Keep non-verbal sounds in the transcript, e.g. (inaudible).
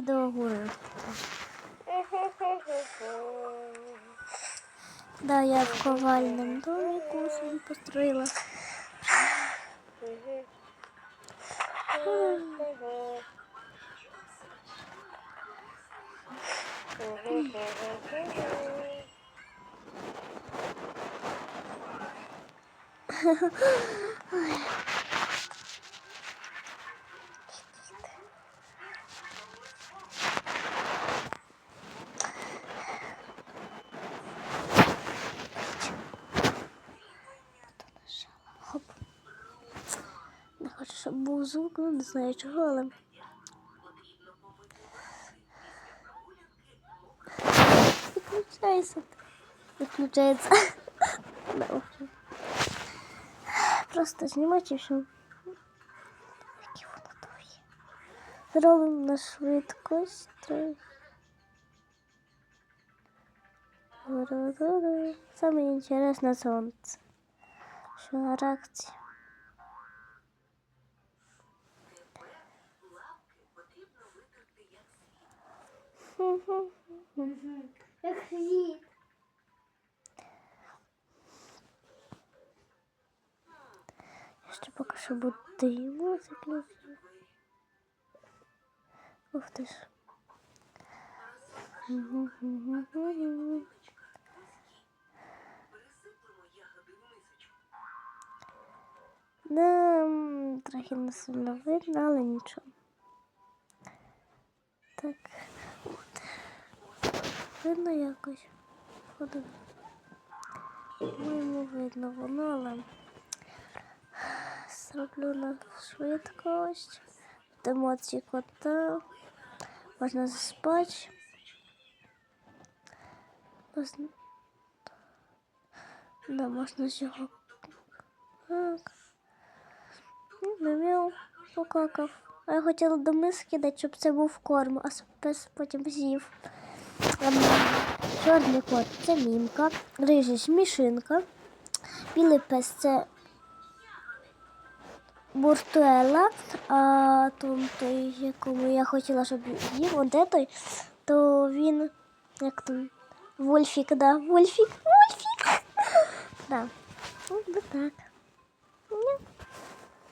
відео говорив. Да, я в ковальному домику собі построїла. Хоп. Хочу, щоб був звук, ну не знаю чого, але. Виключайся. Виключається. Просто знімати все. Яке воно довге. Зробимо на швидкость. Саме інтересне сонце. Що реакція? Як хліб. Я ще поки що будемо заключити. Ух ти ж. Да, м, трохи не сильно видно, але нічого. Так. Видно якось. Ходу. Моєму видно воно, але зроблю на швидкость. Емоції кота. Можна заспати. Можна... Да, можна його. Так. Ну, М'яу, покакав. А я хотіла до миски дати, щоб це був корм, а пес потім з'їв. Чорний кот це мімка, рижий смішинка, білий пес це буртуела, а том той, якому я хотіла, щоб їв, де той, то він, як там, Вольфік, да, Вольфік, Вольфік. (laughs) Да. Ну, так.